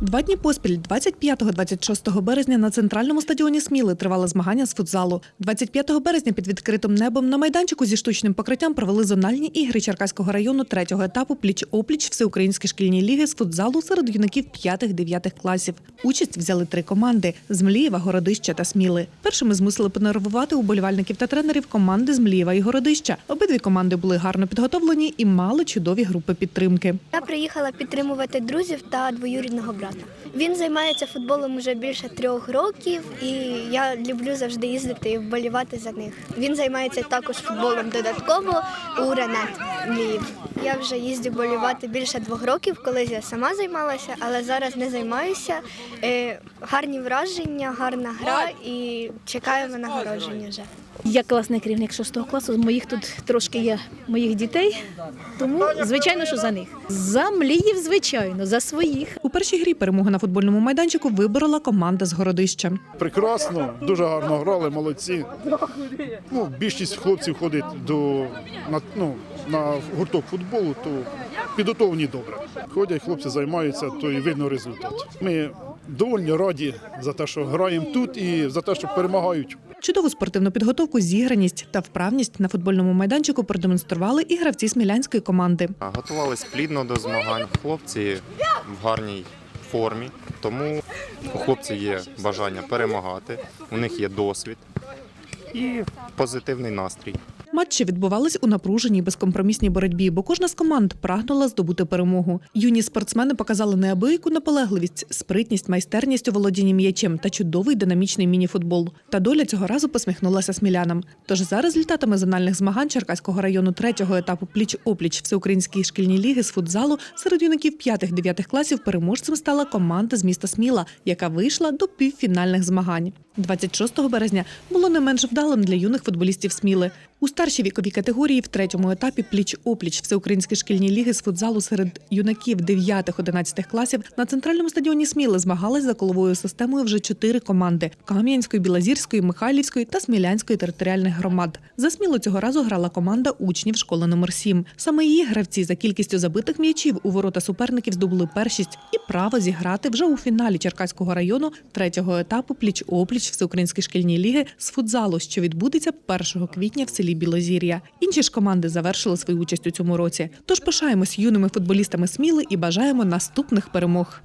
Два дні поспіль, 25-26 березня, на центральному стадіоні Сміли тривали змагання з футзалу. 25 березня під відкритим небом на майданчику зі штучним покриттям провели зональні ігри Черкаського району третього етапу пліч-опліч Всеукраїнські шкільні ліги з футзалу серед юнаків 5-9 класів. Участь взяли три команди: з Млієва, Городища та Сміли. Першими змусили понервувати уболівальників та тренерів команди з Млієва і Городища. Обидві команди були гарно підготовлені і мали чудові групи підтримки. Я приїхала підтримувати друзів та двоюрідного брата. Він займається футболом уже більше трьох років, і я люблю завжди їздити і вболівати за них. Він займається також футболом додатково у Ренат Мліїв. Я вже їздю болівати більше двох років, колись я сама займалася, але зараз не займаюся. Е, гарні враження, гарна гра і чекаю на нагородження вже. Я класний керівник шостого класу. з Моїх тут трошки є моїх дітей, тому звичайно, що за них. За мліїв, звичайно, за своїх. У першій грі перемогу на футбольному майданчику виборола команда з Городища. Прекрасно, дуже гарно грали, молодці. Ну, більшість хлопців ходить до, на, ну, на гурток футболу, то підготовлені добре. Ходять, хлопці займаються, то і видно результат. Ми доволі раді за те, що граємо тут і за те, що перемагають. Чудову спортивну підготовку, зіграність та вправність на футбольному майданчику продемонстрували і гравці смілянської команди. Готувались плідно до змагань. Хлопці в гарній формі, тому у хлопців є бажання перемагати, у них є досвід і позитивний настрій. Матчі відбувались у напруженій безкомпромісній боротьбі, бо кожна з команд прагнула здобути перемогу. Юні спортсмени показали неабияку наполегливість, спритність, майстерність у володінні м'ячем та чудовий динамічний мініфутбол. Та доля цього разу посміхнулася смілянам. Тож за результатами зональних змагань Черкаського району третього етапу пліч-опліч Всеукраїнської шкільні ліги з футзалу серед юнаків 5-9 класів переможцем стала команда з міста Сміла, яка вийшла до півфінальних змагань. 26 березня було не менш вдалим для юних футболістів Сміли. У старшій віковій категорії в третьому етапі пліч-опліч Всеукраїнські шкільні ліги з футзалу серед юнаків 9-11 класів на центральному стадіоні Сміли змагались за коловою системою вже чотири команди: Кам'янської, Білозірської, Михайлівської та Смілянської територіальних громад. За Смілу цього разу грала команда учнів школи номер 7 Саме її гравці за кількістю забитих м'ячів у ворота суперників здобули першість і право зіграти вже у фіналі Черкаського району третього етапу пліч-опліч Всеукраїнські шкільні ліги з футзалу, що відбудеться 1 квітня в селі Білозір'я. Інші ж команди завершили свою участь у цьому році. Тож пишаємось юними футболістами Сміли і бажаємо наступних перемог.